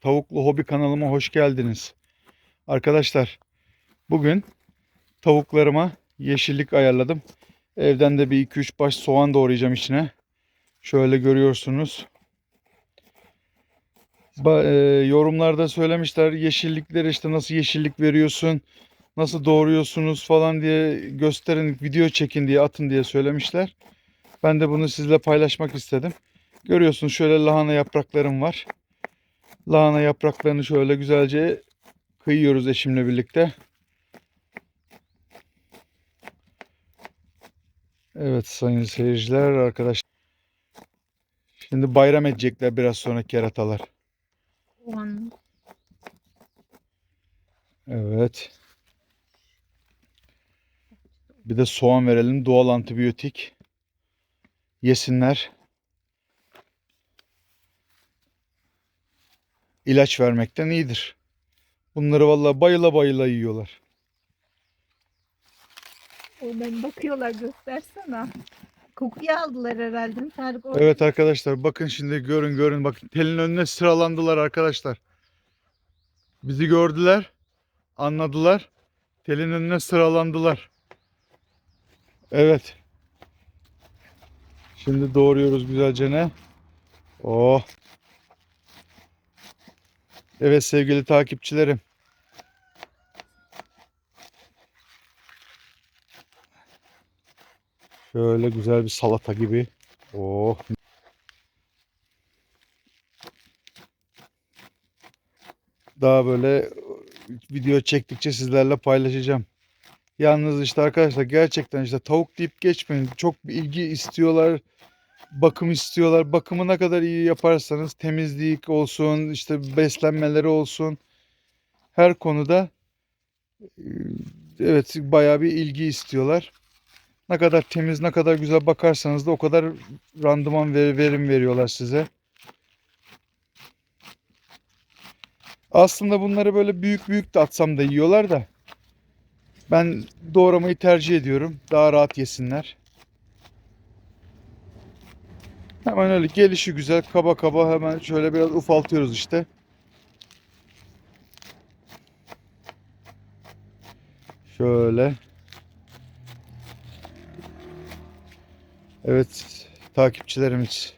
Tavuklu Hobi kanalıma hoş geldiniz. Arkadaşlar bugün tavuklarıma yeşillik ayarladım. Evden de bir 2-3 baş soğan doğrayacağım içine. Şöyle görüyorsunuz. Ba- e, yorumlarda söylemişler yeşillikleri işte nasıl yeşillik veriyorsun, nasıl doğruyorsunuz falan diye gösterin, video çekin diye atın diye söylemişler. Ben de bunu sizle paylaşmak istedim. Görüyorsunuz şöyle lahana yapraklarım var. Lahana yapraklarını şöyle güzelce kıyıyoruz eşimle birlikte. Evet sayın seyirciler arkadaşlar. Şimdi bayram edecekler biraz sonra keratalar. Evet. Bir de soğan verelim. Doğal antibiyotik. Yesinler. İlaç vermekten iyidir. Bunları vallahi bayıla bayıla yiyorlar. Oradan bakıyorlar göstersene. Kokuyu aldılar herhalde. Tarık orada. Evet arkadaşlar bakın şimdi görün görün bakın telin önüne sıralandılar arkadaşlar. Bizi gördüler, anladılar. Telin önüne sıralandılar. Evet. Şimdi doğruyoruz güzelce ne? Oh. Evet sevgili takipçilerim. Şöyle güzel bir salata gibi. Oh. Daha böyle video çektikçe sizlerle paylaşacağım. Yalnız işte arkadaşlar gerçekten işte tavuk deyip geçmeyin. Çok bir ilgi istiyorlar. Bakım istiyorlar. Bakımı ne kadar iyi yaparsanız temizlik olsun, işte beslenmeleri olsun. Her konuda evet bayağı bir ilgi istiyorlar. Ne kadar temiz, ne kadar güzel bakarsanız da o kadar randıman ve verim veriyorlar size. Aslında bunları böyle büyük büyük de atsam da yiyorlar da. Ben doğramayı tercih ediyorum. Daha rahat yesinler. Hemen öyle gelişi güzel kaba kaba hemen şöyle biraz ufaltıyoruz işte. Şöyle. Evet takipçilerimiz.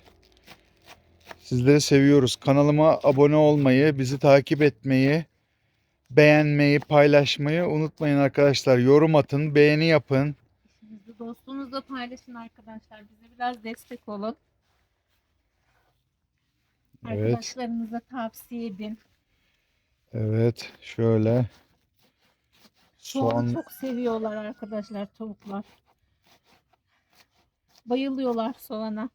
Sizleri seviyoruz. Kanalıma abone olmayı, bizi takip etmeyi, beğenmeyi, paylaşmayı unutmayın arkadaşlar. Yorum atın, beğeni yapın. İşinizi dostunuzla paylaşın arkadaşlar. Bize biraz destek olun. Evet. Arkadaşlarınıza tavsiye edin. Evet, şöyle. Soğan çok seviyorlar arkadaşlar tavuklar. Bayılıyorlar soğana.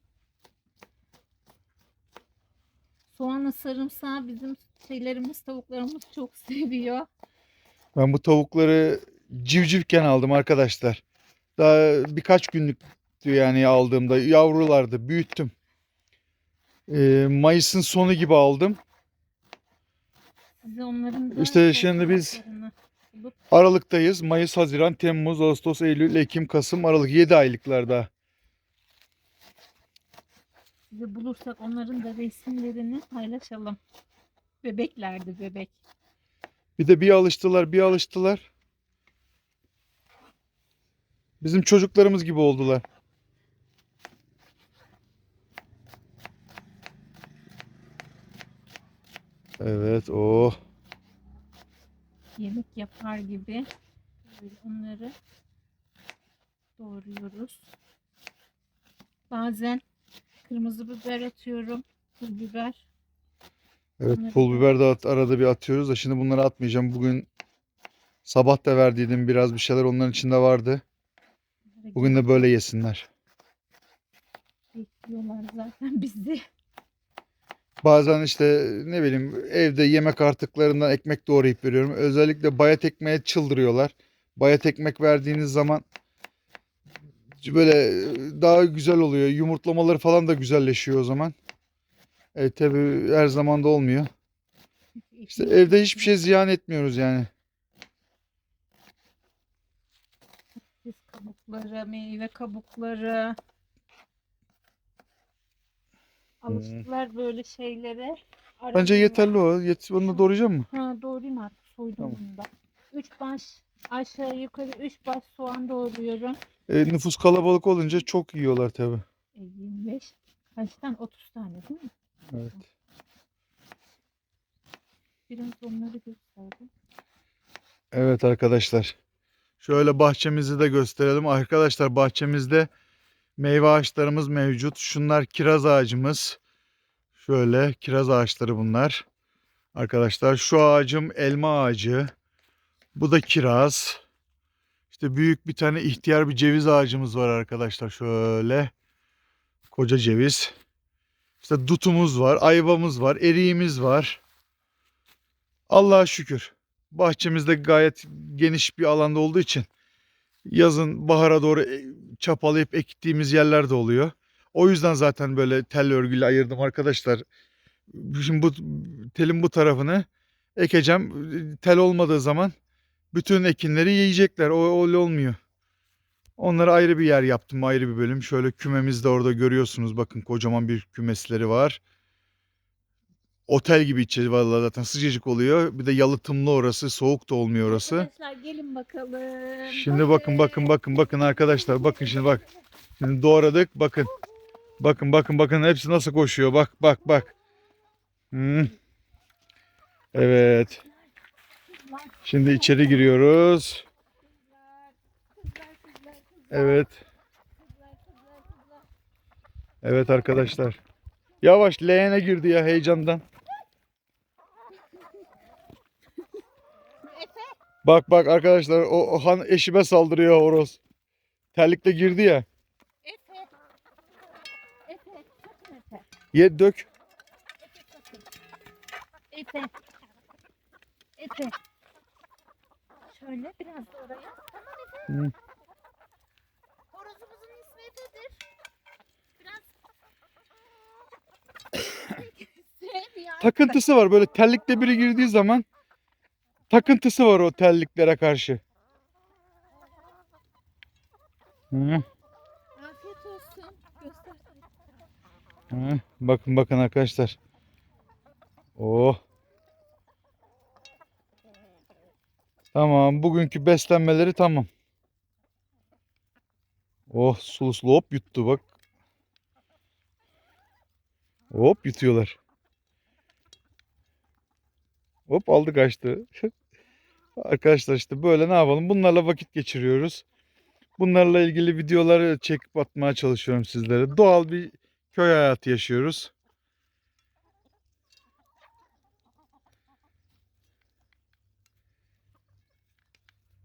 Soğanı sarımsağı bizim şeylerimiz tavuklarımız çok seviyor. Ben bu tavukları civcivken aldım arkadaşlar. Daha birkaç günlük yani aldığımda yavrulardı. Büyüttüm. Ee, Mayıs'ın sonu gibi aldım. Size onların da İşte şimdi biz- bulup Aralıktayız. Mayıs, Haziran, Temmuz, Ağustos, Eylül, Ekim, Kasım, Aralık 7 aylıklarda. size bulursak onların da resimlerini paylaşalım. Bebeklerdi bebek. Bir de bir alıştılar, bir alıştılar. Bizim çocuklarımız gibi oldular. Evet, oh. yemek yapar gibi böyle onları doğruyoruz. Bazen kırmızı biber atıyorum. Pul biber. Evet, Bunları pul biber de at- arada bir atıyoruz da şimdi bunları atmayacağım. Bugün sabah da verdiydim biraz bir şeyler onların içinde vardı. Bugün de böyle yesinler. bekliyorlar zaten bizi. Bazen işte ne bileyim evde yemek artıklarından ekmek doğrayıp veriyorum. Özellikle bayat ekmeğe çıldırıyorlar. Bayat ekmek verdiğiniz zaman böyle daha güzel oluyor. Yumurtlamaları falan da güzelleşiyor o zaman. E tabi her zaman da olmuyor. İşte evde hiçbir şey ziyan etmiyoruz yani. Kabukları, meyve kabukları. Alıştılar böyle şeylere. Bence yeterli o. Yet onu doğrayacak mı? Ha doğrayayım artık soydum Tamam. bunu da. 3 baş aşağı yukarı 3 baş soğan doğruyorum. E, nüfus kalabalık olunca çok yiyorlar tabi. E, 25 kaçtan 30 tane değil mi? Evet. Biraz onları gösterdim. Evet arkadaşlar. Şöyle bahçemizi de gösterelim. Arkadaşlar bahçemizde meyve ağaçlarımız mevcut. Şunlar kiraz ağacımız. Şöyle kiraz ağaçları bunlar. Arkadaşlar şu ağacım elma ağacı. Bu da kiraz. İşte büyük bir tane ihtiyar bir ceviz ağacımız var arkadaşlar. Şöyle. Koca ceviz. İşte dutumuz var, ayvamız var, eriğimiz var. Allah'a şükür. Bahçemizde gayet geniş bir alanda olduğu için yazın bahara doğru e, çapalayıp ektiğimiz yerler de oluyor. O yüzden zaten böyle tel örgüyle ayırdım arkadaşlar. Şimdi bu telin bu tarafını ekeceğim. Tel olmadığı zaman bütün ekinleri yiyecekler. O öyle olmuyor. Onlara ayrı bir yer yaptım, ayrı bir bölüm. Şöyle kümemiz de orada görüyorsunuz. Bakın kocaman bir kümesleri var. Otel gibi içeri vallahi zaten sıcacık oluyor. Bir de yalıtımlı orası, soğuk da olmuyor orası. Arkadaşlar gelin bakalım. Şimdi bakın bakın bakın bakın arkadaşlar bakın şimdi bak. Şimdi doğradık bakın. Bakın bakın bakın hepsi nasıl koşuyor bak bak bak. Hmm. Evet. Şimdi içeri giriyoruz. Evet. Evet arkadaşlar. Yavaş leğene girdi ya heyecandan. Bak bak arkadaşlar o, o han eşime saldırıyor horoz. Terlikle girdi ya. Efe. Efe. sakın Efe. Ye dök. Efe. Efe. Şöyle biraz da oraya. Tamam Efe. Hı. Horozumuzun ismi Efe'dir. Biraz. Takıntısı var böyle terlikle biri girdiği zaman takıntısı var o terliklere karşı. Hı, Afiyet olsun. Göster. hı. Bakın bakın arkadaşlar. Oh. Tamam bugünkü beslenmeleri tamam. Oh sulu sulu hop yuttu bak. Hop yutuyorlar. Hop aldı kaçtı. Arkadaşlar işte böyle ne yapalım? Bunlarla vakit geçiriyoruz. Bunlarla ilgili videoları çekip atmaya çalışıyorum sizlere. Doğal bir köy hayatı yaşıyoruz.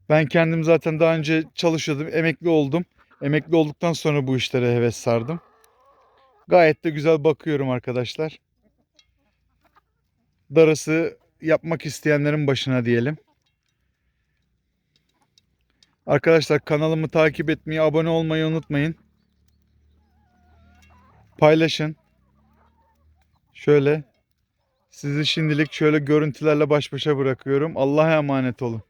Ben kendim zaten daha önce çalışıyordum. Emekli oldum. Emekli olduktan sonra bu işlere heves sardım. Gayet de güzel bakıyorum arkadaşlar. Darısı yapmak isteyenlerin başına diyelim. Arkadaşlar kanalımı takip etmeyi, abone olmayı unutmayın. Paylaşın. Şöyle sizi şimdilik şöyle görüntülerle baş başa bırakıyorum. Allah'a emanet olun.